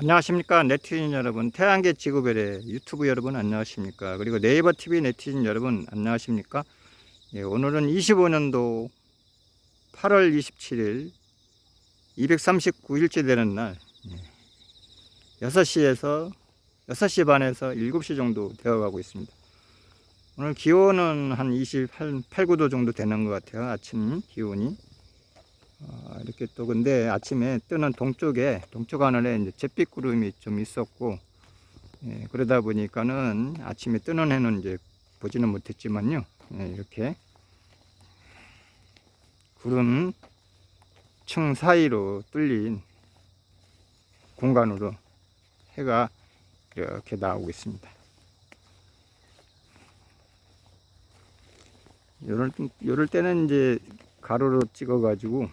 안녕하십니까 네티즌 여러분. 태양계 지구별의 유튜브 여러분 안녕하십니까? 그리고 네이버 TV 네티즌 여러분 안녕하십니까? 예, 오늘은 25년도 8월 27일 239일째 되는 날 예, 6시에서 6시 반에서 7시 정도 되어가고 있습니다. 오늘 기온은 한 28, 8, 9도 정도 되는 것 같아요 아침 기온이 어, 이렇게 또 근데 아침에 뜨는 동쪽에 동쪽 하늘에 이제 잿빛 구름이 좀 있었고 예, 그러다 보니까는 아침에 뜨는 해는 이제 보지는 못했지만요 예, 이렇게 구름 층 사이로 뚫린 공간으로 해가 이렇게 나오고 있습니다. 요럴, 요럴 때는 이제 가로로 찍어 가지고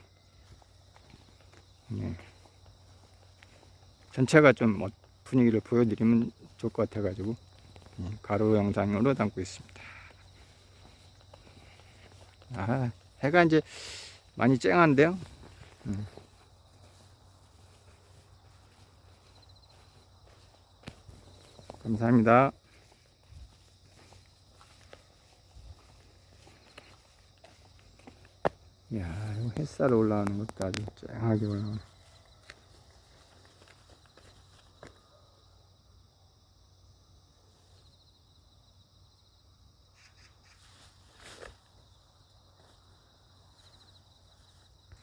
네. 전체가 좀 뭐 분위기를 보여드리면 좋을 것 같아가지고 예, 가로 영상으로 담고 있습니다. 아 해가 이제 많이 쨍한데요. 음. 감사합니다. 야, 햇살 올라오는 아주 쨍하게 올라오네.